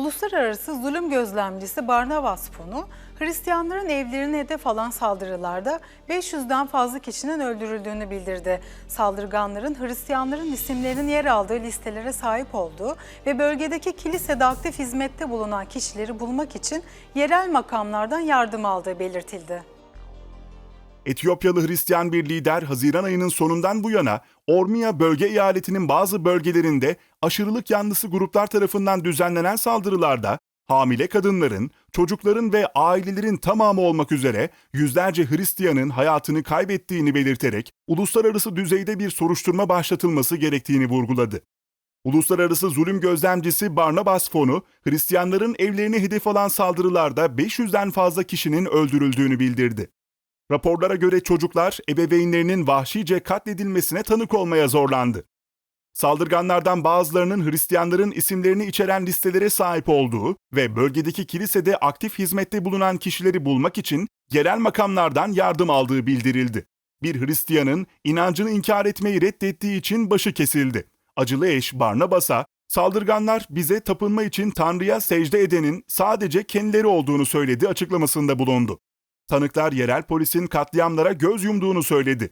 Uluslararası zulüm gözlemcisi Barnabas Fonu, Hristiyanların evlerine hedef alan saldırılarda 500'den fazla kişinin öldürüldüğünü bildirdi. Saldırganların Hristiyanların isimlerinin yer aldığı listelere sahip olduğu ve bölgedeki kilisede aktif hizmette bulunan kişileri bulmak için yerel makamlardan yardım aldığı belirtildi. Etiyopyalı Hristiyan bir lider Haziran ayının sonundan bu yana Ormia bölge eyaletinin bazı bölgelerinde aşırılık yanlısı gruplar tarafından düzenlenen saldırılarda hamile kadınların, çocukların ve ailelerin tamamı olmak üzere yüzlerce Hristiyanın hayatını kaybettiğini belirterek uluslararası düzeyde bir soruşturma başlatılması gerektiğini vurguladı. Uluslararası zulüm gözlemcisi Barnabas Fonu, Hristiyanların evlerini hedef alan saldırılarda 500'den fazla kişinin öldürüldüğünü bildirdi. Raporlara göre çocuklar ebeveynlerinin vahşice katledilmesine tanık olmaya zorlandı. Saldırganlardan bazılarının Hristiyanların isimlerini içeren listelere sahip olduğu ve bölgedeki kilisede aktif hizmette bulunan kişileri bulmak için yerel makamlardan yardım aldığı bildirildi. Bir Hristiyanın inancını inkar etmeyi reddettiği için başı kesildi. Acılı eş Barnabas'a saldırganlar bize tapınma için Tanrı'ya secde edenin sadece kendileri olduğunu söyledi açıklamasında bulundu. Tanıklar yerel polisin katliamlara göz yumduğunu söyledi.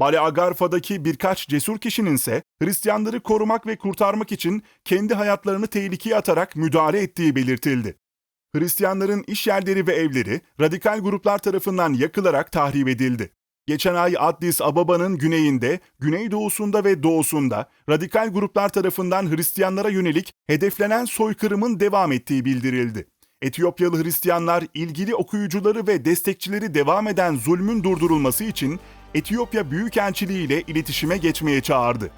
Bale Agarfa'daki birkaç cesur kişinin ise Hristiyanları korumak ve kurtarmak için kendi hayatlarını tehlikeye atarak müdahale ettiği belirtildi. Hristiyanların iş yerleri ve evleri radikal gruplar tarafından yakılarak tahrip edildi. Geçen ay Addis Ababa'nın güneyinde, güneydoğusunda ve doğusunda radikal gruplar tarafından Hristiyanlara yönelik hedeflenen soykırımın devam ettiği bildirildi. Etiyopyalı Hristiyanlar ilgili okuyucuları ve destekçileri devam eden zulmün durdurulması için Etiyopya Büyükelçiliği ile iletişime geçmeye çağırdı.